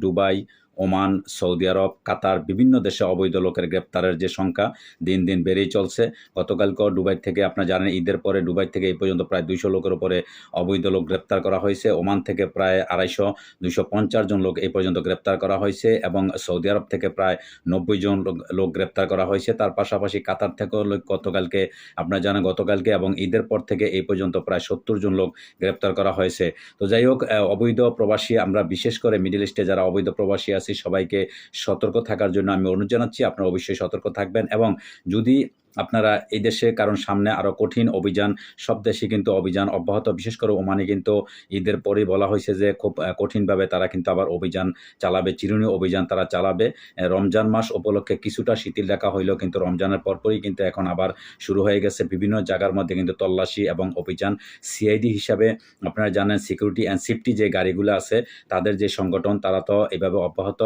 Dubai Oman, Saudi Arab, Qatar বিভিন্ন দেশে অবৈধ লোকের গ্রেপ্তারের যে সংখ্যা দিন দিন বেড়েই চলছে। গতকালকেও দুবাই থেকে, আপনারা জানেন, ঈদের পরে দুবাই থেকে এই পর্যন্ত প্রায় দুইশো লোকের উপরে অবৈধ লোক গ্রেপ্তার করা হয়েছে। ওমান থেকে প্রায় আড়াইশো, দুইশো পঞ্চাশ জন লোক এই পর্যন্ত গ্রেপ্তার করা হয়েছে এবং সৌদি আরব থেকে প্রায় নব্বই জন লোক- গ্রেপ্তার করা হয়েছে। তার পাশাপাশি কাতার থেকেও লোক গতকালকে, আপনারা জানেন গতকালকে এবং ঈদের পর থেকে এই পর্যন্ত প্রায় সত্তর জন লোক গ্রেপ্তার করা হয়েছে। তো যাই হোক, অবৈধ প্রবাসী, আমরা বিশেষ করে মিডিল ইস্টে যারা অবৈধ প্রবাসী আছি সবাইকে সতর্ক থাকার জন্য আমি অনুরোধ জানাচ্ছি। আপনারা অবশ্যই সতর্ক থাকবেন এবং যদি আপনারা এই দেশে কারণ সামনে আরও কঠিন অভিযান, সব দেশে কিন্তু অভিযান অব্যাহত। বিশেষ করে ওমানে কিন্তু ঈদের পরেই বলা হয়েছে যে, খুব কঠিনভাবে তারা কিন্তু আবার অভিযান চালাবে চিরুনি অভিযান তারা চালাবে। রমজান মাস উপলক্ষে কিছুটা শিথিল রাখা হইলেও কিন্তু রমজানের পরপরই কিন্তু এখন আবার শুরু হয়ে গেছে। বিভিন্ন জায়গার মধ্যে কিন্তু তল্লাশি এবং অভিযান। সিআইডি হিসাবে আপনারা জানেন সিকিউরিটি অ্যান্ড সেফটি যে গাড়িগুলো আছে, তাদের যে সংগঠন, তারা তো এভাবে অব্যাহত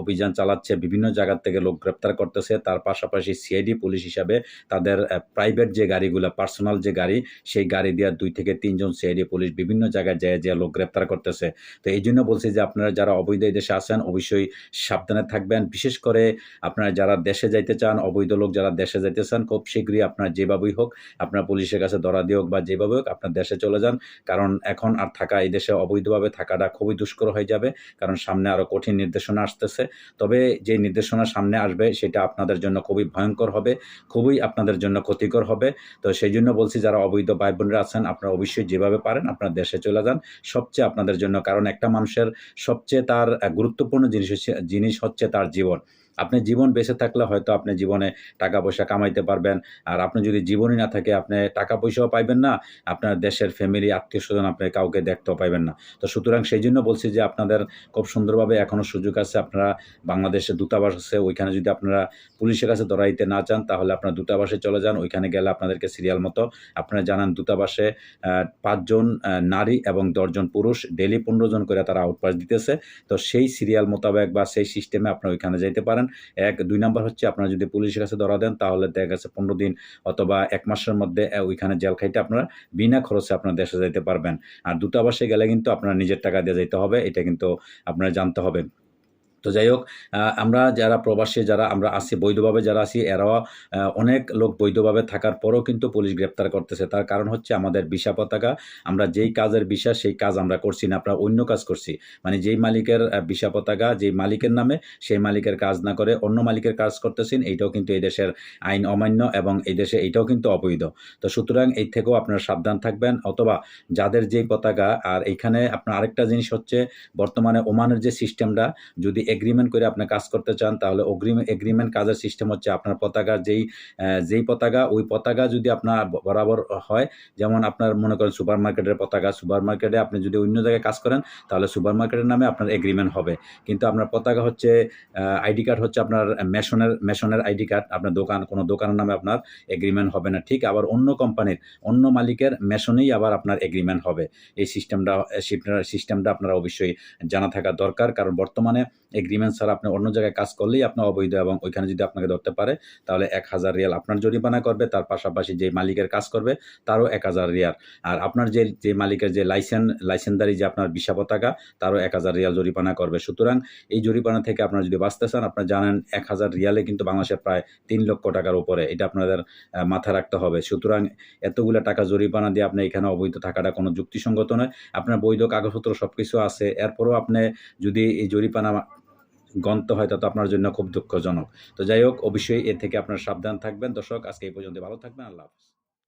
অভিযান চালাচ্ছে। বিভিন্ন জায়গার থেকে লোক গ্রেপ্তার করতেছে। তার পাশাপাশি সিআইডি, পুলিশ হিসাবে তাদের প্রাইভেট যে গাড়িগুলো পার্সোনাল যে গাড়ি, সেই গাড়ি দিয়ে দুই থেকে তিনজন সিআইডি পুলিশ বিভিন্ন জায়গায় যায় যে লোক গ্রেপ্তার করতেছে। তো এই জন্য বলছি যে আপনারা যারা অবৈধ দেশে আছেন, অবশ্যই সাবধানে থাকবেন। বিশেষ করে আপনারা যারা দেশে যাইতে চান, অবৈধ লোক যারা দেশে যাইতে চান খুব শীঘ্রই আপনার যেভাবেই হোক, আপনার পুলিশের কাছে ধরা দিয়ে হোক বা যেভাবে হোক, আপনার দেশে চলে যান। কারণ এখন আর থাকা, এই দেশে অবৈধভাবে থাকাটা খুবই দুষ্কর হয়ে যাবে। কারণ সামনে আরও কঠিন নির্দেশনা আসতেছে। তবে যে নির্দেশনা সামনে আসবে, সেটা আপনাদের জন্য খুবই ভয়ঙ্কর হবে। খুবই আপনাদের জন্য ক্ষতিকর হবে। তো সেই জন্য বলছি, যারা অবৈধ ভাই বোনেরা আছেন, আপনারা অবশ্যই যেভাবে পারেন আপনার দেশে চলে যান। সবচেয়ে আপনাদের জন্য, কারণ একটা মানুষের সবচেয়ে তার গুরুত্বপূর্ণ জিনিস জিনিস হচ্ছে তার জীবন। আপনি জীবন বেঁচে থাকলে হয়তো আপনি জীবনে টাকা পয়সা কামাইতে পারবেন। আর আপনি যদি জীবনই না থাকে, আপনি টাকা পয়সাও পাইবেন না। আপনার দেশের ফ্যামিলি আত্মীয় স্বজন আপনি কাউকে দেখতেও পাইবেন না। তো সুতরাং সেই জন্য বলছি যে আপনাদের খুব সুন্দরভাবে এখনও সুযোগ আছে। আপনারা বাংলাদেশে দূতাবাস আছে, ওইখানে যদি আপনারা পুলিশের কাছে ধরাইতে না চান, তাহলে আপনার দূতাবাসে চলে যান। ওইখানে গেলে আপনাদেরকে সিরিয়াল মতো আপনারা জানান দূতাবাসে পাঁচজন নারী এবং দশজন পুরুষ ডেলি পনেরো জন করে তারা আউটপাস দিতেছে। তো সেই সিরিয়াল মোতাবেক বা সেই সিস্টেমে আপনারা ওইখানে যাইতে পারেন। এক, দুই নাম্বার হচ্ছে আপনারা যদি পুলিশের কাছে ধরা দেন, তাহলে দেখা গেছে পনেরো দিন অথবা এক মাসের মধ্যে ওইখানে জেল খাইতে আপনারা বিনা খরচে আপনার দেশে যাইতে পারবেন। আর দূতাবাসে গেলে কিন্তু আপনার নিজের টাকা দিয়ে যেতে হবে, এটা কিন্তু আপনারা জানতে হবে। তো যাই হোক আমরা যারা প্রবাসী, যারা আমরা আছি, বৈধভাবে যারা আছি, এরাও অনেক লোক বৈধভাবে থাকার পরেও কিন্তু পুলিশ গ্রেপ্তার করতেছে। তার কারণ হচ্ছে আমাদের বিশা পতাকা। আমরা যেই কাজের বিষা সেই কাজ আমরা করছি না, আমরা অন্য কাজ করছি। মানে যেই মালিকের বিশা পতাকা, যেই মালিকের নামে, সেই মালিকের কাজ না করে অন্য মালিকের কাজ করতেছেন, এইটাও কিন্তু এই দেশের আইন অমান্য এবং এই দেশে এইটাও কিন্তু অবৈধ। তো সুতরাং এই থেকেও আপনারা সাবধান থাকবেন। অথবা যাদের যেই পতাকা, আর এইখানে আপনার আরেকটা জিনিস হচ্ছে, বর্তমানে ওমানের যে সিস্টেমটা, যদি এগ্রিমেন্ট করে আপনি কাজ করতে চান, তাহলে অগ্রিমেন্ট এগ্রিমেন্ট কাজের সিস্টেম হচ্ছে আপনার পতাকা যেই যেই পতাকা, ওই পতাকা যদি আপনার বরাবর হয়, যেমন আপনার মনে করেন সুপার মার্কেটের পতাকা সুপার মার্কেটে আপনি যদি অন্য জায়গায় কাজ করেন, তাহলে সুপার মার্কেটের নামে আপনার এগ্রিমেন্ট হবে। কিন্তু আপনার পতাকা হচ্ছে আইডি কার্ড হচ্ছে আপনার মেশনের মেশনের আইডি কার্ড আপনার দোকান, কোনো দোকানের নামে আপনার এগ্রিমেন্ট হবে না। ঠিক আবার অন্য কোম্পানির অন্য মালিকের মেশনেই আবার আপনার এগ্রিমেন্ট হবে। এই সিস্টেমটা সিস্টেমটা আপনারা অবশ্যই জানা থাকা দরকার, কারণ বর্তমানে এগ্রিমেন্ট ছাড়া আপনি অন্য জায়গায় কাজ করলেই আপনার অবৈধ এবং ওইখানে যদি আপনাকে ধরতে পারে, তাহলে এক হাজার রিয়াল আপনার জরিমানা করবে, তার পাশাপাশি যে মালিকের কাজ করবে, তারও এক হাজার রিয়াল। আর আপনার যে যে মালিকের যে লাইসেন্স লাইসেন্সদারি যে আপনার বিশা পতাকা, তারও এক হাজার রিয়াল জরিমানা করবে। সুতরাং এই জরিমানা থেকে আপনারা যদি বাঁচতে চান, আপনারা জানেন এক হাজার রিয়ালে কিন্তু বাংলাদেশে প্রায় তিন লক্ষ টাকার উপরে এটা আপনাদের মাথায় রাখতে হবে। সুতরাং এতগুলো টাকা জরিমানা দিয়ে আপনি এখানে অবৈধ থাকাটা কোনো যুক্তিসঙ্গত নয়। আপনার বৈধ কাগজপত্র সব কিছু আছে। এরপরেও আপনি যদি এই জরিমানা গন্ত হয়, তা তো আপনার জন্য খুব দুঃখজনক। তো যাই হোক, অবশ্যই এর থেকে আপনার সাবধান থাকবেন। দর্শক, আজকে এই পর্যন্ত ভালো থাকবেন। আল্লাহ হাফিজ।